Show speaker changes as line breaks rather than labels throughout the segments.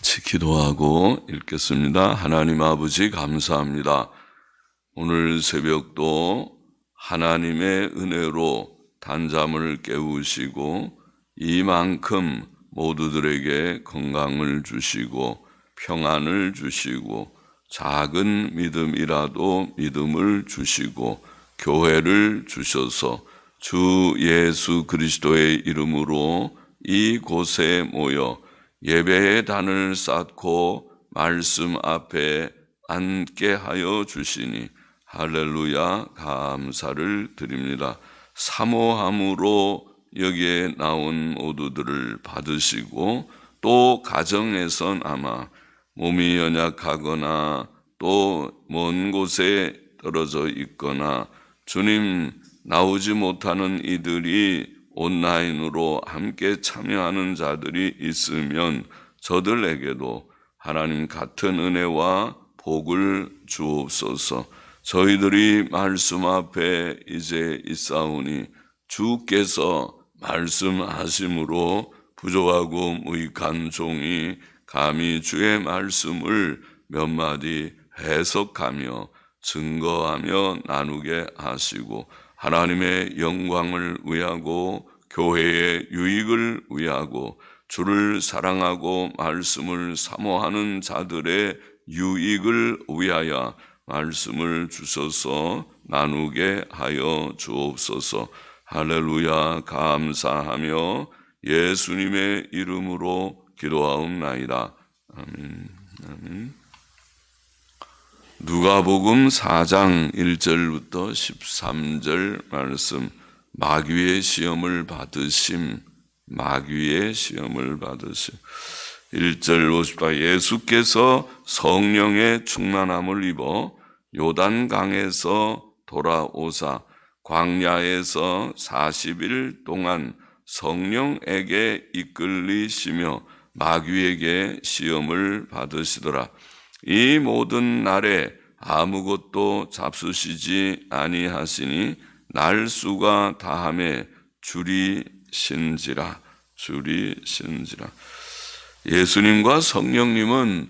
같이 기도하고 읽겠습니다. 하나님 아버지 감사합니다. 오늘 새벽도 하나님의 은혜로 단잠을 깨우시고 이만큼 모두들에게 건강을 주시고 평안을 주시고 작은 믿음이라도 믿음을 주시고 교회를 주셔서 주 예수 그리스도의 이름으로 이곳에 모여 예배의 단을 쌓고 말씀 앞에 앉게 하여 주시니 할렐루야 감사를 드립니다. 사모함으로 여기에 나온 모두들을 받으시고 또 가정에선 아마 몸이 연약하거나 또 먼 곳에 떨어져 있거나 주님 나오지 못하는 이들이 온라인으로 함께 참여하는 자들이 있으면 저들에게도 하나님 같은 은혜와 복을 주옵소서. 저희들이 말씀 앞에 이제 있사오니 주께서 말씀하심으로 부족하고 무익한 종이 감히 주의 말씀을 몇 마디 해석하며 증거하며 나누게 하시고 하나님의 영광을 위하고 교회의 유익을 위하고 주를 사랑하고 말씀을 사모하는 자들의 유익을 위하여 말씀을 주셔서 나누게 하여 주옵소서. 할렐루야 감사하며 예수님의 이름으로 기도하옵나이다. 아멘. 아멘. 누가복음 4장 1절부터 13절 말씀 마귀의 시험을 받으심 마귀의 시험을 받으심 1절 50바 예수께서 성령의 충만함을 입어 요단 강에서 돌아오사 광야에서 40일 동안 성령에게 이끌리시며 마귀에게 시험을 받으시더라. 이 모든 날에 아무것도 잡수시지 아니하시니 날수가 다함에 줄이 신지라 줄이 신지라. 예수님과 성령님은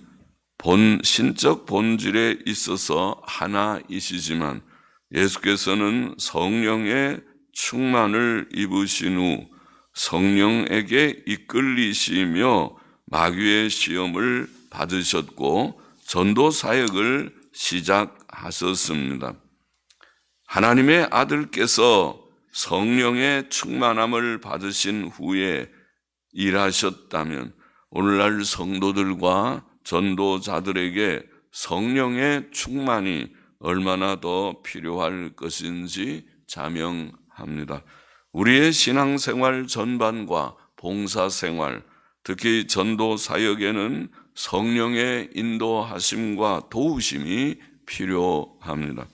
본 신적 본질에 있어서 하나이시지만 예수께서는 성령의 충만을 입으신 후 성령에게 이끌리시며 마귀의 시험을 받으셨고 전도 사역을 시작하셨습니다. 하나님의 아들께서 성령의 충만함을 받으신 후에 일하셨다면 오늘날 성도들과 전도자들에게 성령의 충만이 얼마나 더 필요할 것인지 자명합니다. 우리의 신앙생활 전반과 봉사생활, 특히 전도 사역에는 성령의 인도하심과 도우심이 필요합니다.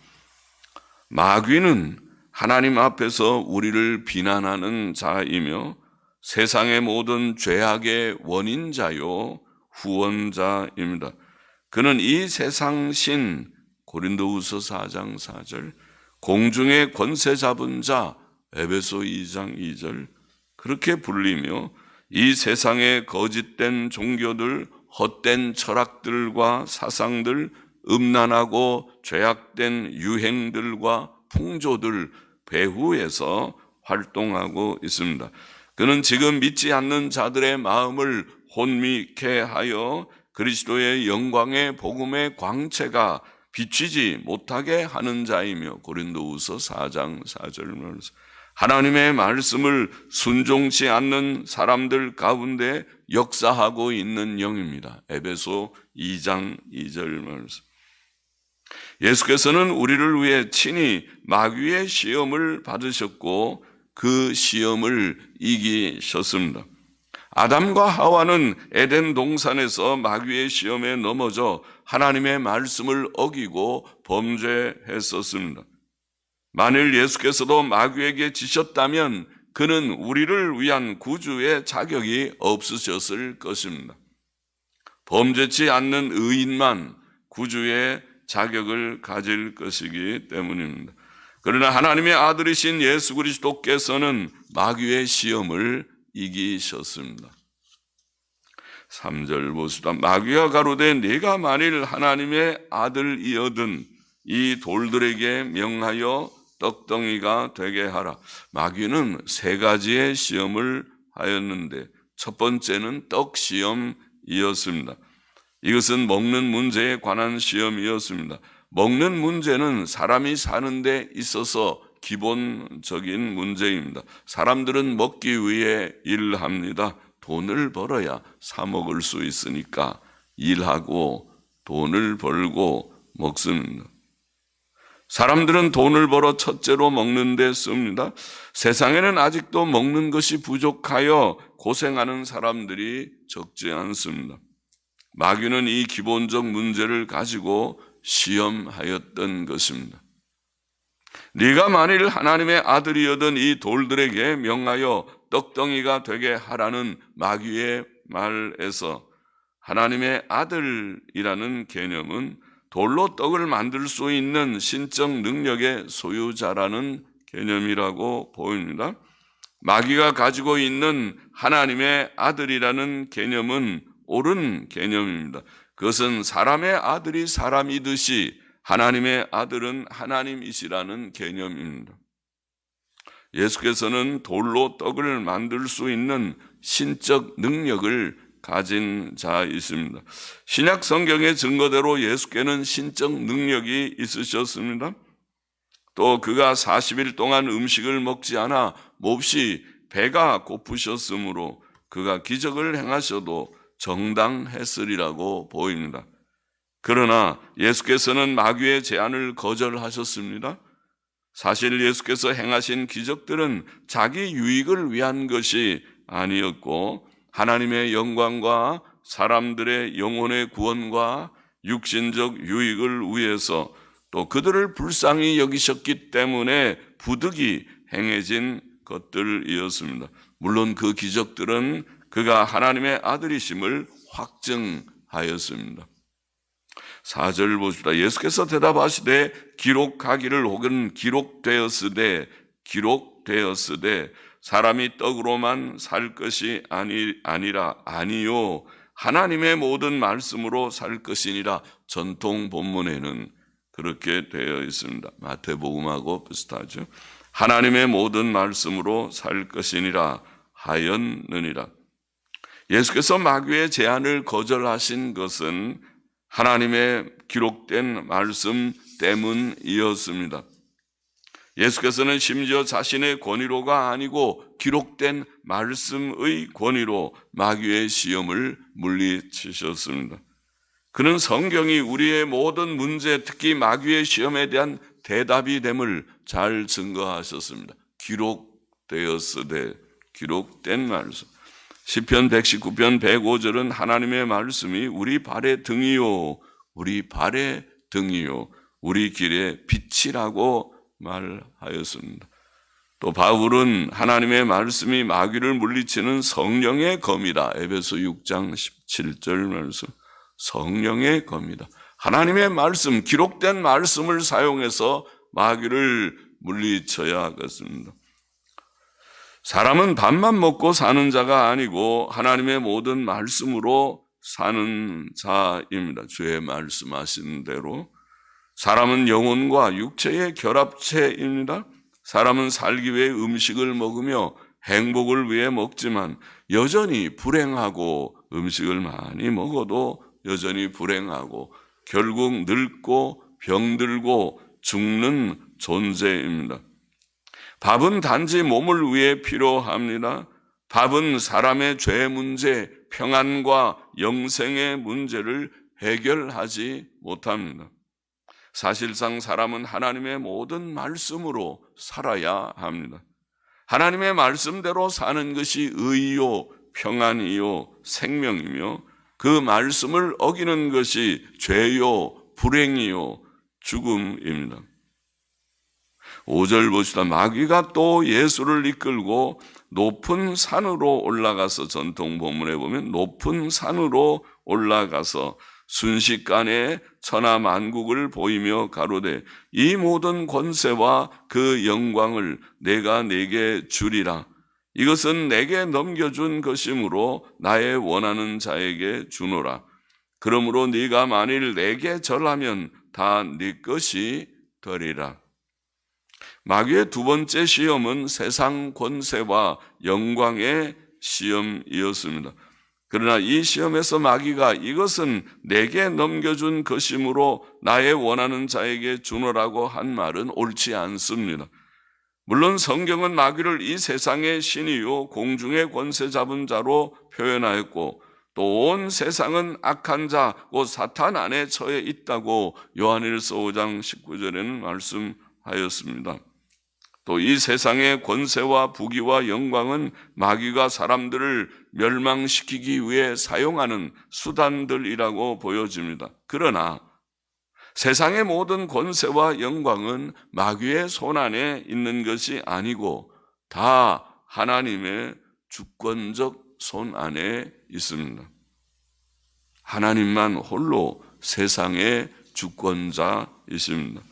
마귀는 하나님 앞에서 우리를 비난하는 자이며 세상의 모든 죄악의 원인자요 후원자입니다. 그는 이 세상 신 고린도후서 4장 4절 공중의 권세 잡은 자 에베소 2장 2절 그렇게 불리며 이 세상의 거짓된 종교들 헛된 철학들과 사상들 음란하고 죄악된 유행들과 풍조들 배후에서 활동하고 있습니다. 그는 지금 믿지 않는 자들의 마음을 혼미케 하여 그리스도의 영광의 복음의 광채가 비치지 못하게 하는 자이며 고린도후서 4장 4절 말씀 하나님의 말씀을 순종치 않는 사람들 가운데 역사하고 있는 영입니다. 에베소 2장 2절 말씀. 예수께서는 우리를 위해 친히 마귀의 시험을 받으셨고 그 시험을 이기셨습니다. 아담과 하와는 에덴 동산에서 마귀의 시험에 넘어져 하나님의 말씀을 어기고 범죄했었습니다. 만일 예수께서도 마귀에게 지셨다면 그는 우리를 위한 구주의 자격이 없으셨을 것입니다. 범죄치 않는 의인만 구주의 자격을 가질 것이기 때문입니다. 그러나 하나님의 아들이신 예수 그리스도께서는 마귀의 시험을 이기셨습니다. 3절 보시다. 마귀가 가로되 네가 만일 하나님의 아들이어든 이 돌들에게 명하여 떡덩이가 되게 하라. 마귀는 세 가지의 시험을 하였는데 첫 번째는 떡 시험이었습니다. 이것은 먹는 문제에 관한 시험이었습니다. 먹는 문제는 사람이 사는데 있어서 기본적인 문제입니다. 사람들은 먹기 위해 일합니다. 돈을 벌어야 사 먹을 수 있으니까 일하고 돈을 벌고 먹습니다. 사람들은 돈을 벌어 첫째로 먹는 데 씁니다. 세상에는 아직도 먹는 것이 부족하여 고생하는 사람들이 적지 않습니다. 마귀는 이 기본적 문제를 가지고 시험하였던 것입니다. 네가 만일 하나님의 아들이었던 이 돌들에게 명하여 떡덩이가 되게 하라는 마귀의 말에서 하나님의 아들이라는 개념은 돌로 떡을 만들 수 있는 신적 능력의 소유자라는 개념이라고 보입니다. 마귀가 가지고 있는 하나님의 아들이라는 개념은 옳은 개념입니다. 그것은 사람의 아들이 사람이듯이 하나님의 아들은 하나님이시라는 개념입니다. 예수께서는 돌로 떡을 만들 수 있는 신적 능력을 가진 자이십니다. 신약 성경의 증거대로 예수께는 신적 능력이 있으셨습니다. 또 그가 40일 동안 음식을 먹지 않아 몹시 배가 고프셨으므로 그가 기적을 행하셔도 정당했으리라고 보입니다. 그러나 예수께서는 마귀의 제안을 거절하셨습니다. 사실 예수께서 행하신 기적들은 자기 유익을 위한 것이 아니었고 하나님의 영광과 사람들의 영혼의 구원과 육신적 유익을 위해서 또 그들을 불쌍히 여기셨기 때문에 부득이 행해진 것들이었습니다. 물론 그 기적들은 그가 하나님의 아들이심을 확증하였습니다. 4절 보십니다. 예수께서 대답하시되 기록하기를 혹은 기록되었으되 기록되었으되 사람이 떡으로만 살 것이 아니, 아니라 아니요 하나님의 모든 말씀으로 살 것이니라 전통 본문에는 그렇게 되어 있습니다. 마태복음하고 비슷하죠. 하나님의 모든 말씀으로 살 것이니라 하였느니라. 예수께서 마귀의 제안을 거절하신 것은 하나님의 기록된 말씀 때문이었습니다. 예수께서는 심지어 자신의 권위로가 아니고 기록된 말씀의 권위로 마귀의 시험을 물리치셨습니다. 그는 성경이 우리의 모든 문제, 특히 마귀의 시험에 대한 대답이 됨을 잘 증거하셨습니다. 기록되었으되 기록된 말씀. 시편 119편 105절은 하나님의 말씀이 우리 발의 등이요 우리 발의 등이요 우리 길의 빛이라고 말하였습니다. 또 바울은 하나님의 말씀이 마귀를 물리치는 성령의 검이다. 에베소 6장 17절 말씀. 성령의 검이다. 하나님의 말씀, 기록된 말씀을 사용해서 마귀를 물리쳐야겠습니다. 사람은 밥만 먹고 사는 자가 아니고 하나님의 모든 말씀으로 사는 자입니다. 주의 말씀하신 대로. 사람은 영혼과 육체의 결합체입니다. 사람은 살기 위해 음식을 먹으며 행복을 위해 먹지만 여전히 불행하고 음식을 많이 먹어도 여전히 불행하고 결국 늙고 병들고 죽는 존재입니다. 밥은 단지 몸을 위해 필요합니다. 밥은 사람의 죄 문제, 평안과 영생의 문제를 해결하지 못합니다. 사실상 사람은 하나님의 모든 말씀으로 살아야 합니다. 하나님의 말씀대로 사는 것이 의요, 평안이요, 생명이며 그 말씀을 어기는 것이 죄요, 불행이요, 죽음입니다. 5절 보시다 마귀가 또 예수를 이끌고 높은 산으로 올라가서 전통 본문에 보면 높은 산으로 올라가서 순식간에 천하 만국을 보이며 가로되 이 모든 권세와 그 영광을 내가 내게 주리라 이것은 내게 넘겨준 것이므로 나의 원하는 자에게 주노라. 그러므로 네가 만일 내게 절하면 다 네 것이 되리라. 마귀의 두 번째 시험은 세상 권세와 영광의 시험이었습니다. 그러나 이 시험에서 마귀가 이것은 내게 넘겨준 것이므로 나의 원하는 자에게 주노라고 한 말은 옳지 않습니다. 물론 성경은 마귀를 이 세상의 신이요 공중의 권세 잡은 자로 표현하였고 또 온 세상은 악한 자, 곧 사탄 안에 처해 있다고 요한일서 5장 19절에는 말씀하였습니다. 또 이 세상의 권세와 부귀와 영광은 마귀가 사람들을 멸망시키기 위해 사용하는 수단들이라고 보여집니다. 그러나 세상의 모든 권세와 영광은 마귀의 손 안에 있는 것이 아니고 다 하나님의 주권적 손 안에 있습니다. 하나님만 홀로 세상의 주권자이십니다.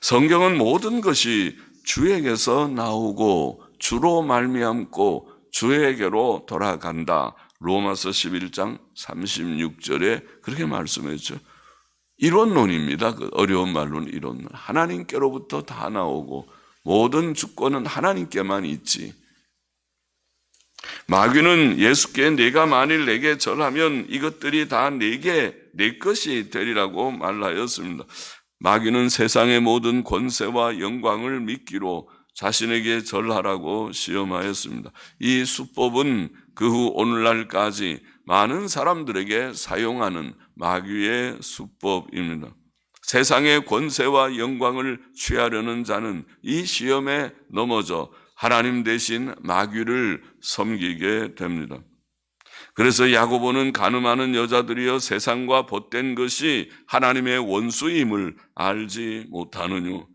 성경은 모든 것이 주에게서 나오고 주로 말미암고 주에게로 돌아간다. 로마서 11장 36절에 그렇게 말씀했죠. 이론론입니다. 그 어려운 말로는 이론론. 하나님께로부터 다 나오고 모든 주권은 하나님께만 있지. 마귀는 예수께 내가 만일 내게 절하면 이것들이 다 내게 내 것이 되리라고 말하였습니다. 마귀는 세상의 모든 권세와 영광을 믿기로 자신에게 절하라고 시험하였습니다. 이 수법은 그 후 오늘날까지 많은 사람들에게 사용하는 마귀의 수법입니다. 세상의 권세와 영광을 취하려는 자는 이 시험에 넘어져 하나님 대신 마귀를 섬기게 됩니다. 그래서 야고보는 가늠하는 여자들이여 세상과 벗된 것이 하나님의 원수임을 알지 못하느뇨.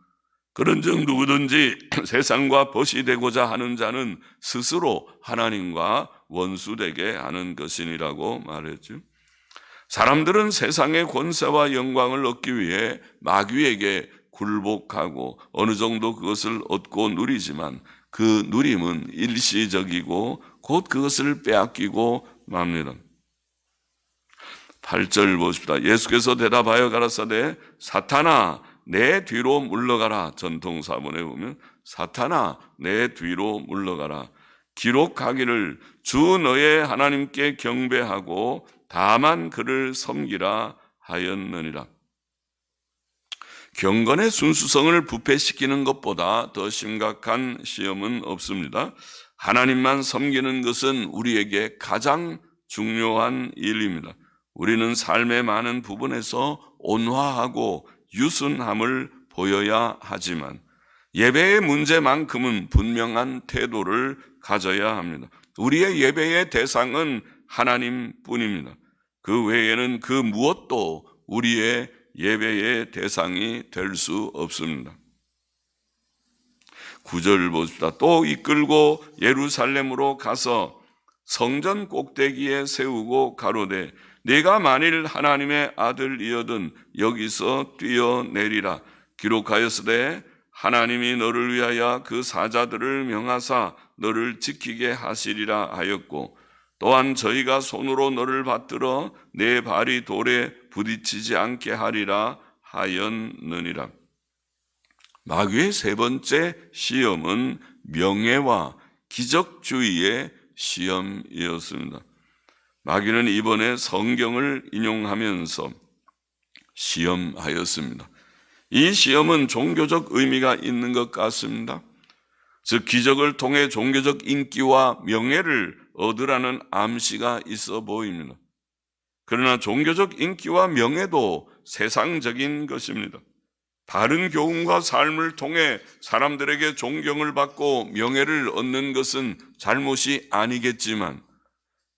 그런즉 누구든지 세상과 벗이 되고자 하는 자는 스스로 하나님과 원수되게 하는 것이니라고 말했죠. 사람들은 세상의 권세와 영광을 얻기 위해 마귀에게 굴복하고 어느 정도 그것을 얻고 누리지만 그 누림은 일시적이고 곧 그것을 빼앗기고 맙니다. 8절 보십시다. 예수께서 대답하여 가라사대 사탄아 내 뒤로 물러가라. 전통 사본에 보면 사탄아 내 뒤로 물러가라. 기록하기를 주 너의 하나님께 경배하고 다만 그를 섬기라 하였느니라. 경건의 순수성을 부패시키는 것보다 더 심각한 시험은 없습니다. 하나님만 섬기는 것은 우리에게 가장 중요한 일입니다. 우리는 삶의 많은 부분에서 온화하고 유순함을 보여야 하지만 예배의 문제만큼은 분명한 태도를 가져야 합니다. 우리의 예배의 대상은 하나님 뿐입니다. 그 외에는 그 무엇도 우리의 예배의 대상이 될 수 없습니다. 구절을 보십시다. 또 이끌고 예루살렘으로 가서 성전 꼭대기에 세우고 가로되 내가 만일 하나님의 아들이어든 여기서 뛰어내리라 기록하였으되 하나님이 너를 위하여 그 사자들을 명하사 너를 지키게 하시리라 하였고 또한 저희가 손으로 너를 받들어 내 발이 돌에 부딪히지 않게 하리라 하였느니라. 마귀의 세 번째 시험은 명예와 기적주의의 시험이었습니다. 마귀는 이번에 성경을 인용하면서 시험하였습니다. 이 시험은 종교적 의미가 있는 것 같습니다. 즉, 기적을 통해 종교적 인기와 명예를 얻으라는 암시가 있어 보입니다. 그러나 종교적 인기와 명예도 세상적인 것입니다. 바른 교훈과 삶을 통해 사람들에게 존경을 받고 명예를 얻는 것은 잘못이 아니겠지만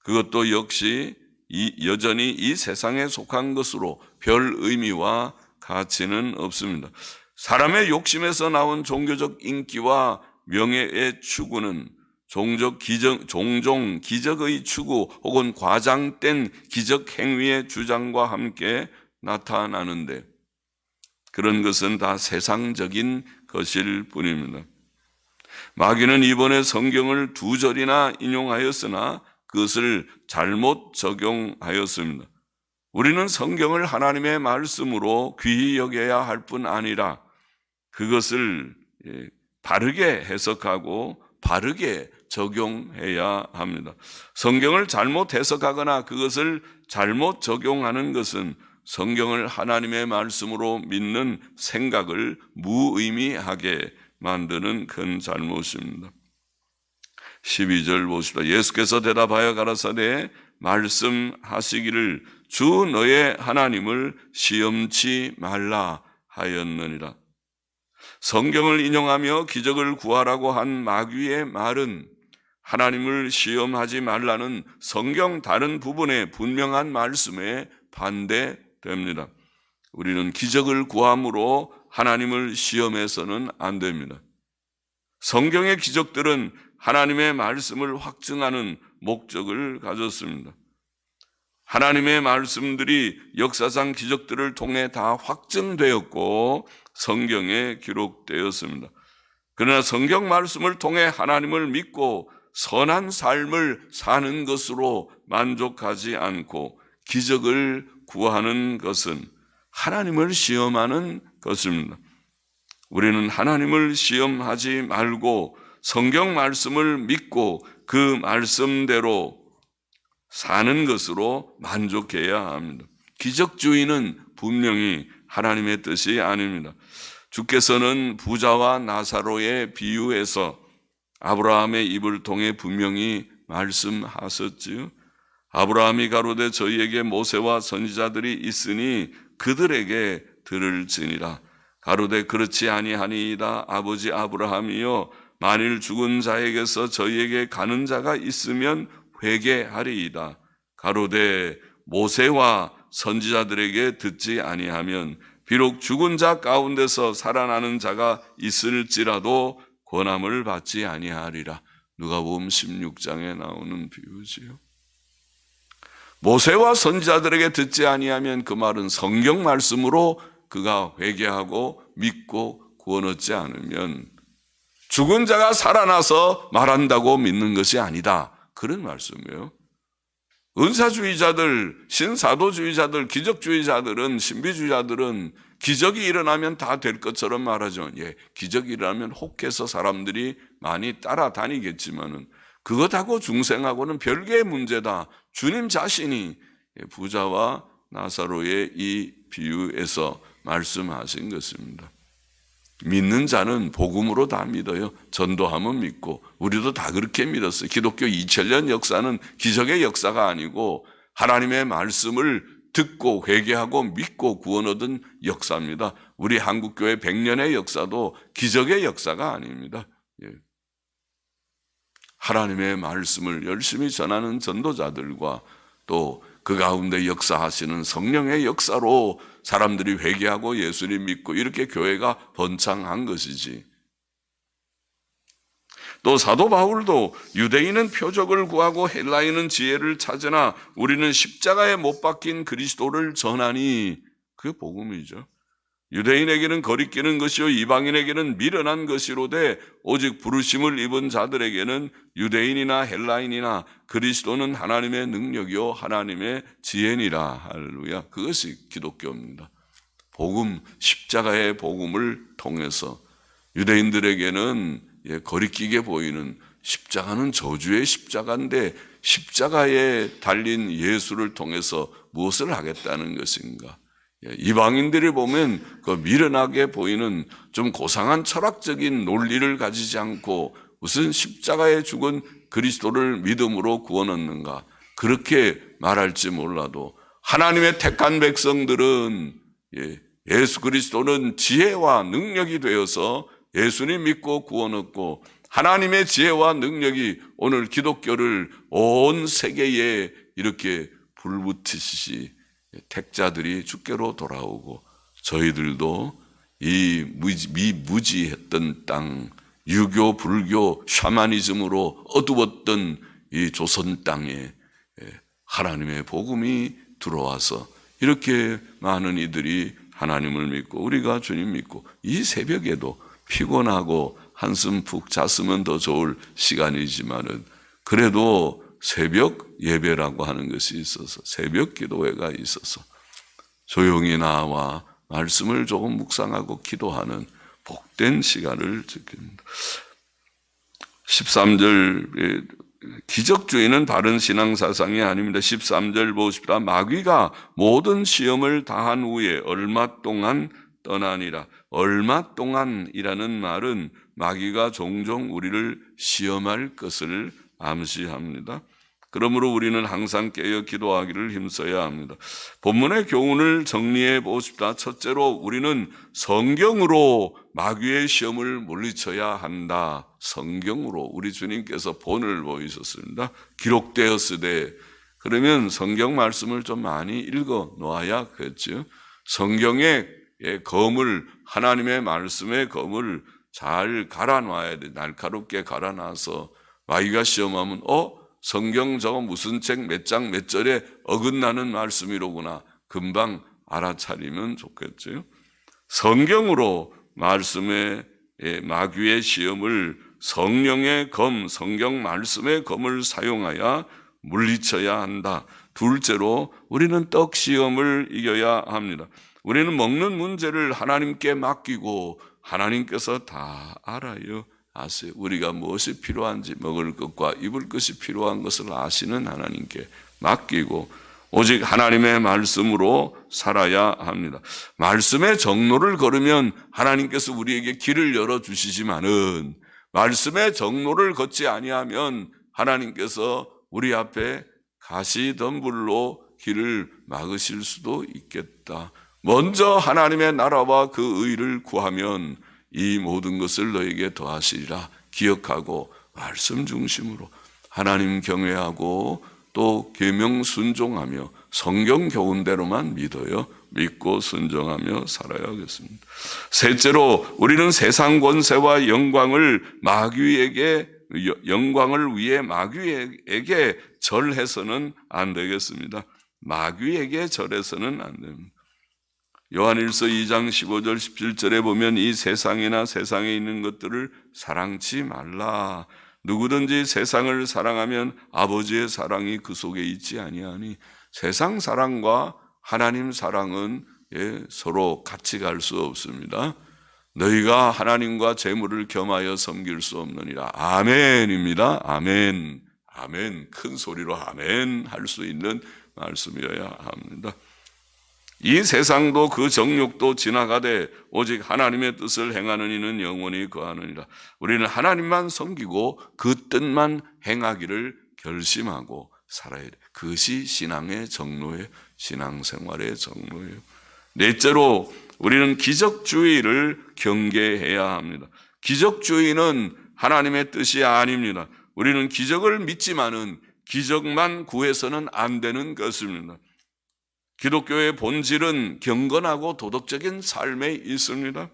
그것도 역시 이 여전히 이 세상에 속한 것으로 별 의미와 가치는 없습니다. 사람의 욕심에서 나온 종교적 인기와 명예의 추구는 종적 기적, 종종 기적의 추구 혹은 과장된 기적 행위의 주장과 함께 나타나는데 그런 것은 다 세상적인 것일 뿐입니다. 마귀는 이번에 성경을 두 절이나 인용하였으나 그것을 잘못 적용하였습니다. 우리는 성경을 하나님의 말씀으로 귀히 여겨야 할 뿐 아니라 그것을 예, 바르게 해석하고 바르게 적용해야 합니다. 성경을 잘못 해석하거나 그것을 잘못 적용하는 것은 성경을 하나님의 말씀으로 믿는 생각을 무의미하게 만드는 큰 잘못입니다. 12절 보십시다. 예수께서 대답하여 가라사대 말씀하시기를 주 너의 하나님을 시험치 말라 하였느니라. 성경을 인용하며 기적을 구하라고 한 마귀의 말은 하나님을 시험하지 말라는 성경 다른 부분의 분명한 말씀에 반대 됩니다. 우리는 기적을 구함으로 하나님을 시험해서는 안 됩니다. 성경의 기적들은 하나님의 말씀을 확증하는 목적을 가졌습니다. 하나님의 말씀들이 역사상 기적들을 통해 다 확증되었고 성경에 기록되었습니다. 그러나 성경 말씀을 통해 하나님을 믿고 선한 삶을 사는 것으로 만족하지 않고 기적을 구하는 것은 하나님을 시험하는 것입니다. 우리는 하나님을 시험하지 말고 성경 말씀을 믿고 그 말씀대로 사는 것으로 만족해야 합니다. 기적주의는 분명히 하나님의 뜻이 아닙니다. 주께서는 부자와 나사로의 비유에서 아브라함의 입을 통해 분명히 말씀하셨지요. 아브라함이 가로되 저희에게 모세와 선지자들이 있으니 그들에게 들을지니라. 가로되 그렇지 아니하니이다. 아버지 아브라함이여 만일 죽은 자에게서 저희에게 가는 자가 있으면 회개하리이다. 가로되 모세와 선지자들에게 듣지 아니하면 비록 죽은 자 가운데서 살아나는 자가 있을지라도 권함을 받지 아니하리라. 누가복음 16장에 나오는 비유지요. 모세와 선지자들에게 듣지 아니하면 그 말은 성경 말씀으로 그가 회개하고 믿고 구원 얻지 않으면 죽은 자가 살아나서 말한다고 믿는 것이 아니다. 그런 말씀이에요. 은사주의자들, 신사도주의자들, 기적주의자들은, 신비주의자들은 기적이 일어나면 다 될 것처럼 말하죠. 예, 기적이 일어나면 혹해서 사람들이 많이 따라다니겠지만은 그것하고 중생하고는 별개의 문제다. 주님 자신이 부자와 나사로의 이 비유에서 말씀하신 것입니다. 믿는 자는 복음으로 다 믿어요. 전도하면 믿고 우리도 다 그렇게 믿었어요. 기독교 2000년 역사는 기적의 역사가 아니고 하나님의 말씀을 듣고 회개하고 믿고 구원 얻은 역사입니다. 우리 한국 교회 100년의 역사도 기적의 역사가 아닙니다. 예. 하나님의 말씀을 열심히 전하는 전도자들과 또 그 가운데 역사하시는 성령의 역사로 사람들이 회개하고 예수님 믿고 이렇게 교회가 번창한 것이지. 또 사도 바울도 유대인은 표적을 구하고 헬라인은 지혜를 찾으나 우리는 십자가에 못 박힌 그리스도를 전하니 그 복음이죠. 유대인에게는 거리끼는 것이요 이방인에게는 미련한 것이로되 오직 부르심을 입은 자들에게는 유대인이나 헬라인이나 그리스도는 하나님의 능력이요 하나님의 지혜니라 할렐루야 그것이 기독교입니다. 복음 십자가의 복음을 통해서 유대인들에게는 예, 거리끼게 보이는 십자가는 저주의 십자가인데 십자가에 달린 예수를 통해서 무엇을 하겠다는 것인가? 예, 이방인들이 보면 그 미련하게 보이는 좀 고상한 철학적인 논리를 가지지 않고 무슨 십자가에 죽은 그리스도를 믿음으로 구원 얻는가? 그렇게 말할지 몰라도 하나님의 택한 백성들은 예, 예수 그리스도는 지혜와 능력이 되어서 예수님 믿고 구원 얻고 하나님의 지혜와 능력이 오늘 기독교를 온 세계에 이렇게 불붙이시 택자들이 주께로 돌아오고 저희들도 이 미무지했던 땅, 유교, 불교, 샤머니즘으로 어두웠던 이 조선 땅에 하나님의 복음이 들어와서 이렇게 많은 이들이 하나님을 믿고 우리가 주님 믿고 이 새벽에도 피곤하고 한숨 푹 잤으면 더 좋을 시간이지만은 그래도 새벽 예배라고 하는 것이 있어서 새벽 기도회가 있어서 조용히 나와 말씀을 조금 묵상하고 기도하는 복된 시간을 지킵니다. 13절 기적주의는 바른 신앙 사상이 아닙니다. 13절 보십시다. 마귀가 모든 시험을 다한 후에 얼마 동안 떠나니라. 얼마 동안이라는 말은 마귀가 종종 우리를 시험할 것을 암시합니다. 그러므로 우리는 항상 깨어 기도하기를 힘써야 합니다. 본문의 교훈을 정리해 보십시다. 첫째로 우리는 성경으로 마귀의 시험을 물리쳐야 한다. 성경으로 우리 주님께서 본을 보이셨습니다. 기록되었으되 그러면 성경 말씀을 좀 많이 읽어 놓아야겠죠. 성경의 검을 하나님의 말씀의 검을 잘 갈아 놔야 돼. 날카롭게 갈아 놔서 마귀가 시험하면 어 성경 저거 무슨 책 몇장몇 절에 어긋나는 말씀이로구나. 금방 알아차리면 좋겠죠. 성경으로 말씀의 예, 마귀의 시험을 성령의 검, 성경 말씀의 검을 사용하여 물리쳐야 한다. 둘째로 우리는 떡 시험을 이겨야 합니다. 우리는 먹는 문제를 하나님께 맡기고 하나님께서 다 알아요. 아세요. 우리가 무엇이 필요한지 먹을 것과 입을 것이 필요한 것을 아시는 하나님께 맡기고 오직 하나님의 말씀으로 살아야 합니다. 말씀의 정로를 걸으면 하나님께서 우리에게 길을 열어 주시지만은 말씀의 정로를 걷지 아니하면 하나님께서 우리 앞에 가시덤불로 길을 막으실 수도 있겠다. 먼저 하나님의 나라와 그 의를 구하면 이 모든 것을 너에게 더하시리라 기억하고 말씀 중심으로 하나님 경외하고 또 계명 순종하며 성경 교훈대로만 믿어요. 믿고 순종하며 살아야겠습니다. 셋째로 우리는 세상 권세와 영광을 마귀에게 영광을 위해 마귀에게 절해서는 안 되겠습니다. 마귀에게 절해서는 안 됩니다. 요한일서 2장 15절 17절에 보면 이 세상이나 세상에 있는 것들을 사랑치 말라. 누구든지 세상을 사랑하면 아버지의 사랑이 그 속에 있지 아니하니 세상 사랑과 하나님 사랑은 예, 서로 같이 갈 수 없습니다. 너희가 하나님과 재물을 겸하여 섬길 수 없느니라. 아멘입니다. 아멘. 아멘. 큰 소리로 아멘 할 수 있는 말씀이어야 합니다. 이 세상도 그 정욕도 지나가되 오직 하나님의 뜻을 행하는 이는 영원히 거하느니라. 우리는 하나님만 섬기고 그 뜻만 행하기를 결심하고 살아야 돼. 그것이 신앙의 정로예요. 신앙생활의 정로예요. 넷째로 우리는 기적주의를 경계해야 합니다. 기적주의는 하나님의 뜻이 아닙니다. 우리는 기적을 믿지만은 기적만 구해서는 안 되는 것입니다. 기독교의 본질은 경건하고 도덕적인 삶에 있습니다.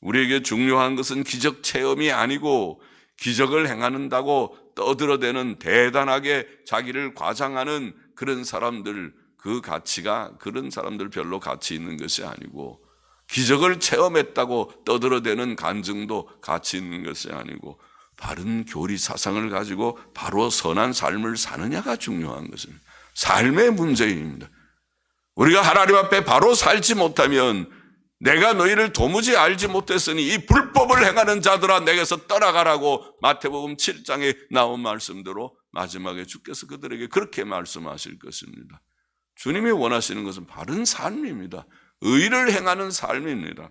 우리에게 중요한 것은 기적 체험이 아니고 기적을 행하는다고 떠들어대는 대단하게 자기를 과장하는 그런 사람들 그 가치가 그런 사람들 별로 가치 있는 것이 아니고 기적을 체험했다고 떠들어대는 간증도 가치 있는 것이 아니고 바른 교리 사상을 가지고 바로 선한 삶을 사느냐가 중요한 것입니다. 삶의 문제입니다. 우리가 하나님 앞에 바로 살지 못하면 내가 너희를 도무지 알지 못했으니 이 불법을 행하는 자들아 내게서 떠나가라고 마태복음 7장에 나온 말씀대로 마지막에 주께서 그들에게 그렇게 말씀하실 것입니다. 주님이 원하시는 것은 바른 삶입니다. 의를 행하는 삶입니다.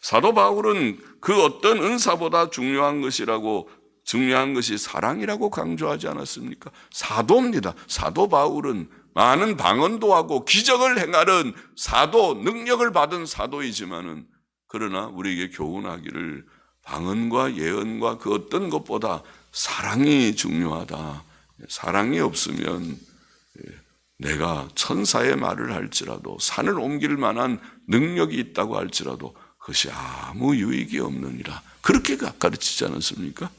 사도 바울은 그 어떤 은사보다 중요한 것이라고 중요한 것이 사랑이라고 강조하지 않았습니까? 사도입니다. 사도 바울은 많은 방언도 하고 기적을 행하는 사도, 능력을 받은 사도이지만은 그러나 우리에게 교훈하기를 방언과 예언과 그 어떤 것보다 사랑이 중요하다. 사랑이 없으면 내가 천사의 말을 할지라도 산을 옮길 만한 능력이 있다고 할지라도 그것이 아무 유익이 없느니라. 그렇게 가르치지 않았습니까?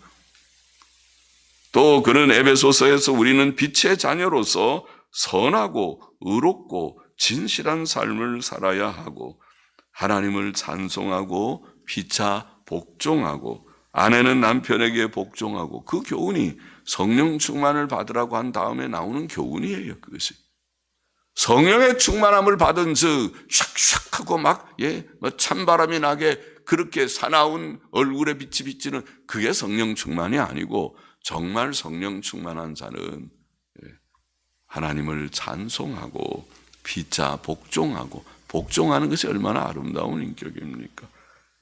또 그는 에베소서에서 우리는 빛의 자녀로서 선하고 의롭고 진실한 삶을 살아야 하고 하나님을 찬송하고 피차 복종하고 아내는 남편에게 복종하고 그 교훈이 성령 충만을 받으라고 한 다음에 나오는 교훈이에요. 그것이. 성령의 충만함을 받은 즉 샥샥 하고 막 예, 뭐 찬바람이 나게 그렇게 사나운 얼굴에 빛이 비치는 그게 성령 충만이 아니고 정말 성령 충만한 자는 예, 하나님을 찬송하고 피자 복종하고 복종하는 것이 얼마나 아름다운 인격입니까?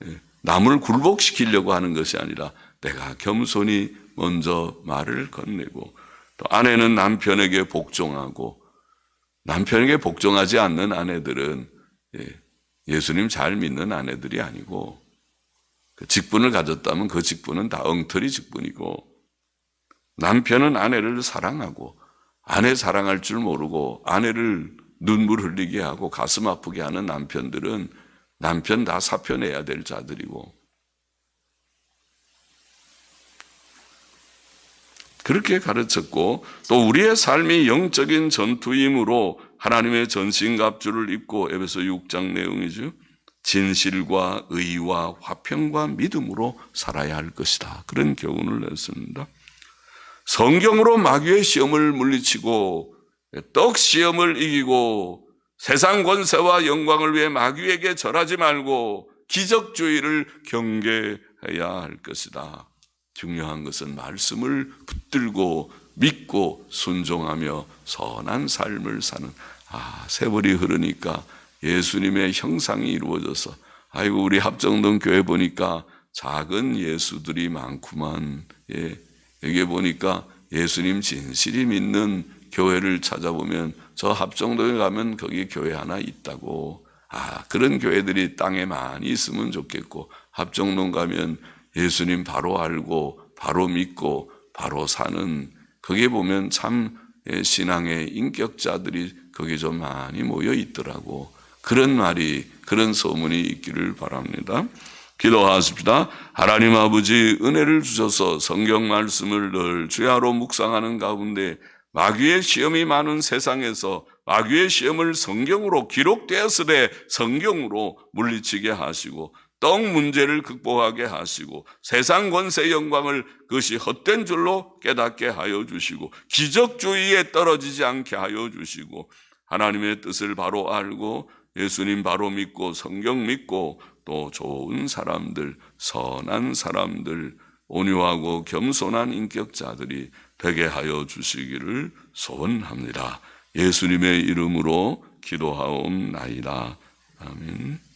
예, 남을 굴복시키려고 하는 것이 아니라 내가 겸손히 먼저 말을 건네고 또 아내는 남편에게 복종하고 남편에게 복종하지 않는 아내들은 예, 예수님 잘 믿는 아내들이 아니고 그 직분을 가졌다면 그 직분은 다 엉터리 직분이고 남편은 아내를 사랑하고 아내 사랑할 줄 모르고 아내를 눈물 흘리게 하고 가슴 아프게 하는 남편들은 남편 다 사표내야 될 자들이고 그렇게 가르쳤고 또 우리의 삶이 영적인 전투임으로 하나님의 전신갑주를 입고 에베소 6장 내용이죠. 진실과 의와 화평과 믿음으로 살아야 할 것이다. 그런 교훈을 냈습니다. 성경으로 마귀의 시험을 물리치고 떡 시험을 이기고 세상 권세와 영광을 위해 마귀에게 절하지 말고 기적주의를 경계해야 할 것이다. 중요한 것은 말씀을 붙들고 믿고 순종하며 선한 삶을 사는 아 세월이 흐르니까 예수님의 형상이 이루어져서 아이고 우리 합정동 교회 보니까 작은 예수들이 많구만 예 여기 보니까 예수님 진실이 믿는 교회를 찾아보면 저 합정동에 가면 거기 교회 하나 있다고 아 그런 교회들이 땅에 많이 있으면 좋겠고 합정동 가면 예수님 바로 알고 바로 믿고 바로 사는 거기에 보면 참 예, 신앙의 인격자들이 거기 좀 많이 모여 있더라고. 그런 말이 그런 소문이 있기를 바랍니다. 기도하십시다. 하나님 아버지 은혜를 주셔서 성경 말씀을 늘 주야로 묵상하는 가운데 마귀의 시험이 많은 세상에서 마귀의 시험을 성경으로 기록되었으되 성경으로 물리치게 하시고 떡 문제를 극복하게 하시고 세상 권세 영광을 그것이 헛된 줄로 깨닫게 하여 주시고 기적주의에 떨어지지 않게 하여 주시고 하나님의 뜻을 바로 알고 예수님 바로 믿고 성경 믿고 또 좋은 사람들 선한 사람들 온유하고 겸손한 인격자들이 되게 하여 주시기를 소원합니다. 예수님의 이름으로 기도하옵나이다. 아멘.